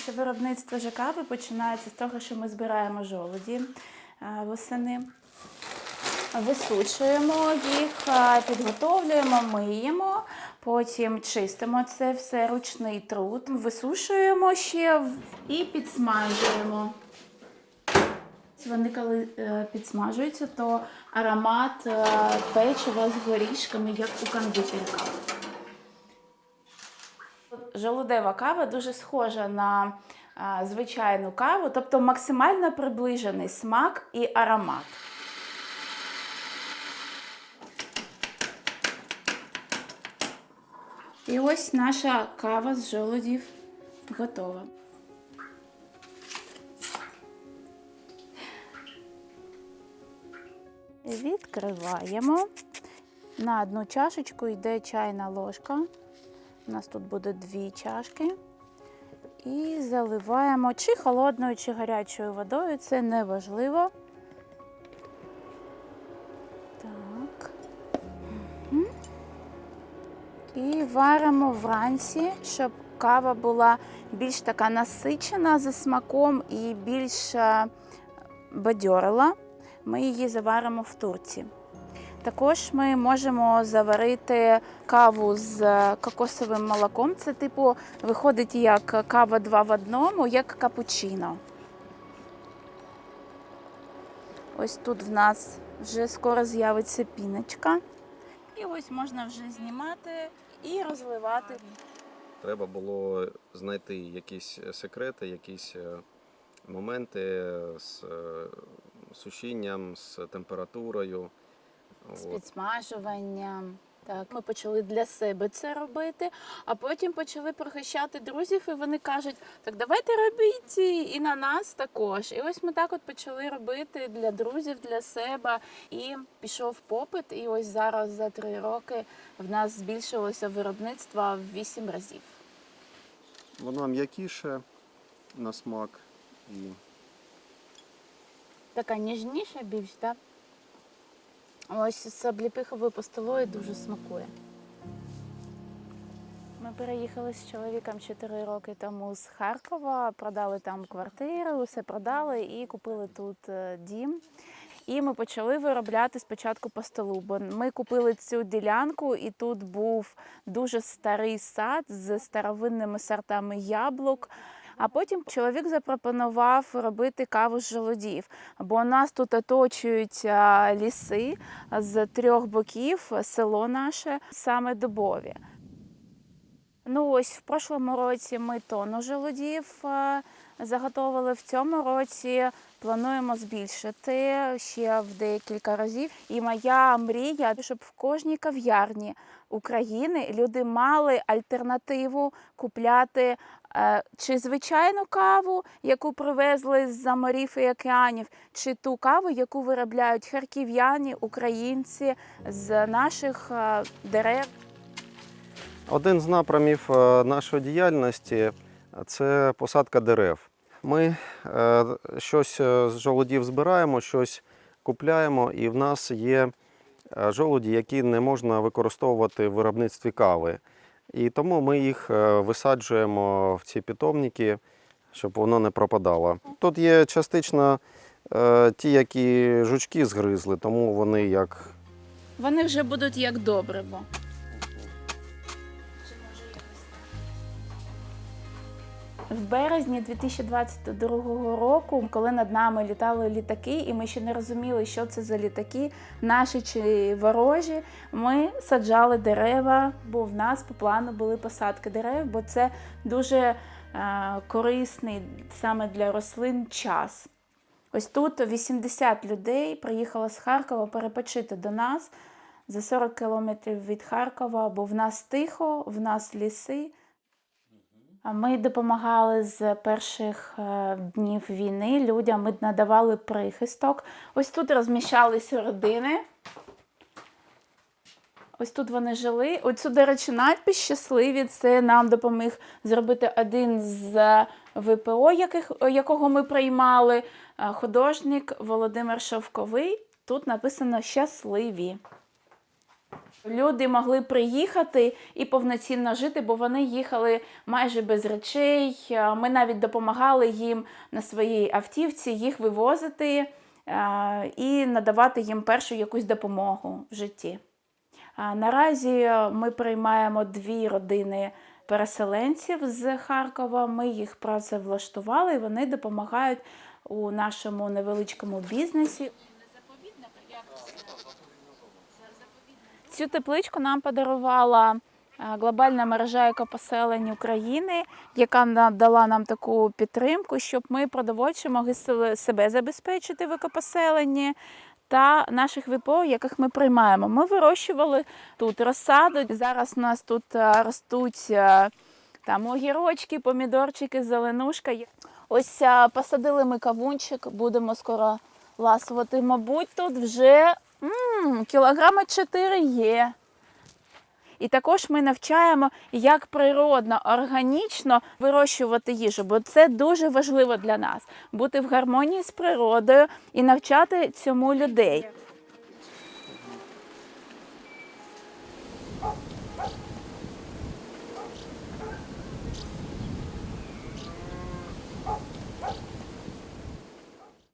Наше виробництво жакави починається з того, що ми збираємо жолуді е, восени. Висушуємо їх, е, підготовлюємо, миємо, потім чистимо це все ручний труд, висушуємо ще і підсмажуємо. Вони коли е, підсмажуються, то аромат печива з горішками, як у кондитерка. Жолудева кава дуже схожа на а, звичайну каву, тобто максимально приближений смак і аромат. І ось наша кава з жолудів готова. Відкриваємо. На одну чашечку йде чайна ложка. У нас тут буде дві чашки. І заливаємо чи холодною, чи гарячою водою, це не важливо. Так. І варимо вранці, щоб кава була більш така насичена за смаком і більш бадьорила. Ми її заваримо в турці. Також ми можемо заварити каву з кокосовим молоком. Це типу виходить як кава два в одному, як капучино. Ось тут в нас вже скоро з'явиться піночка. І ось можна вже знімати і розливати. Треба було знайти якісь секрети, якісь е, моменти з е, сушінням, з температурою. З От. підсмажуванням. Так, ми почали для себе це робити, а потім почали пригощати друзів, і вони кажуть: так давайте робіть і на нас також. І ось ми так от почали робити для друзів, для себе. І пішов попит. І ось зараз за три роки в нас збільшилося виробництво в вісім разів. Вона м'якіше на смак і Така ніжніша більш, так? Ось з обліпиховою постолою дуже смакує. Ми переїхали з чоловіком 4 роки тому з Харкова, продали там квартиру, все продали і купили тут е, дім. І ми почали виробляти спочатку по столу, бо ми купили цю ділянку, і тут був дуже старий сад з старовинними сортами яблук. А потім чоловік запропонував робити каву з желудів, бо нас тут оточують ліси з трьох боків, село наше саме дубові. Ну ось в прошлому році ми тонну желудів заготовили. В цьому році плануємо збільшити ще в декілька разів. І моя мрія, щоб в кожній кав'ярні України люди мали альтернативу купляти е, чи звичайну каву, яку привезли з-за морів і океанів, чи ту каву, яку виробляють харків'яни, українці з наших е, дерев. Один з напрямів е, нашої діяльності це посадка дерев. Ми е, щось е, з жолудів збираємо, щось купляємо, і в нас є жолуді, які не можна використовувати в виробництві кави. І тому ми їх висаджуємо в ці питомники, щоб воно не пропадало. Тут є частично ті, які жучки згризли, тому вони як Вони вже будуть як добриво. В березні 2022 року, коли над нами літали літаки, і ми ще не розуміли, що це за літаки, наші чи ворожі, ми саджали дерева, бо в нас по плану були посадки дерев, бо це дуже е, корисний саме для рослин час. Ось тут 80 людей приїхало з Харкова перепочити до нас за 40 кілометрів від Харкова, бо в нас тихо, в нас ліси. Ми допомагали з перших е, днів війни людям, ми надавали прихисток. Ось тут розміщалися родини. Ось тут вони жили. Оцю, до речі, надпись щасливі. Це нам допоміг зробити один з ВПО, яких, якого ми приймали. е, Художник Володимир Шовковий. Тут написано щасливі. Люди могли приїхати і повноцінно жити, бо вони їхали майже без речей. Е, Ми навіть допомагали їм на своїй автівці їх вивозити е, і надавати їм першу якусь допомогу в житті. Наразі е, ми приймаємо дві родини переселенців з Харкова. Ми їх працевлаштували, і вони допомагають у нашому невеличкому бізнесі. Цю тепличку нам подарувала е, глобальна мережа екопоселень України, яка надала нам таку підтримку, щоб ми продовольчо могли себе- забезпечити в екопоселенні та наших ВПО, яких ми приймаємо. Ми вирощували тут розсаду. Зараз у нас тут е, ростуть е, там огірочки, помідорчики, зеленушка. Ось посадили ми кавунчик, будемо скоро ласувати. Мабуть, тут вже м, кілограми 4 є. І також ми навчаємо, як природно, органічно вирощувати їжу, бо це дуже важливо для нас бути в гармонії з природою і навчати цьому людей.